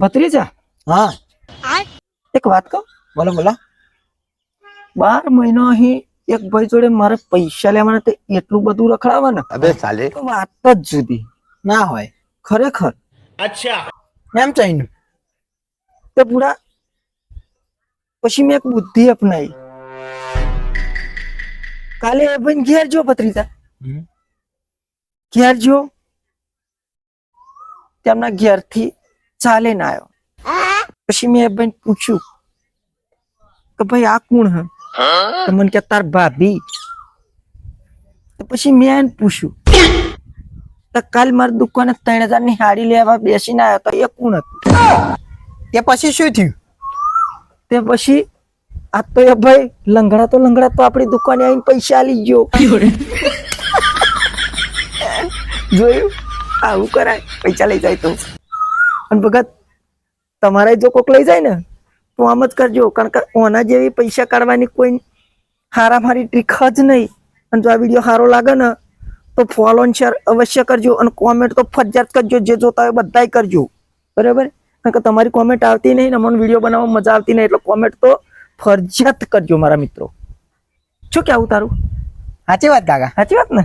ભત્રીજા? હા. એક વાત કહું? બોલો બોલો. બાર મહિનો અહીં એક ભાઈ જોડે મારે પૈસા લેવાના તે એટલું બધું રખડાવે ને અબે સાલે. વાત જ જુદી. ના હોય. ખરેખર. એમ ચાઈનું તો પૂરા પછી મેં એક બુદ્ધિ અપનાવી કાલે એ ભાઈ ઘેર જો ભત્રીજા. હમ. ઘેર જો. તેમના ઘેરથી ચાલે ના આવ્યો પછી મેં ભાઈ પૂછ્યું કે ભાઈ આ કોણ હે? તો મને કે તાર ભાભી. તો પછી મેં એને પૂછ્યું તો કાલ મારી દુકાને ત્રણ હજારની હાડી લેવા બેસીને આવ્યો તો એ કોણ હતું? તે પછી શું થયું? તે પછી આ તો એ ભાઈ લંગડા તો લંગડા તો આપણી દુકાને આવીને પૈસા લઈ ગયો. જોયું? આવું કરાય. પૈસા લઈ જાય તો. અને ભગત તમારે જો કોક લઈ જાય ને તો આમ જ કરજો. કારણ કે ઓના જેવી પૈસા કાઢવાની કોઈ હારા મારી ટ્રીક જ નહીં. અને જો આ વીડિયો સારો લાગે ને તો ફોલો અને શેર અવશ્ય કરજો અને કોમેન્ટ તો ફરજિયાત કરજો જે જોતા હોય બધાય કરજો. બરાબર? કારણ કે તમારી કોમેન્ટ આવતી નહીં ને મને વીડિયો બનાવવામાં મજા આવતી નહીં એટલે કોમેન્ટ તો ફરજિયાત કરજો મારા મિત્રો. શું કહેવું તારું? સાચી વાત કાકા. સાચી વાત ને?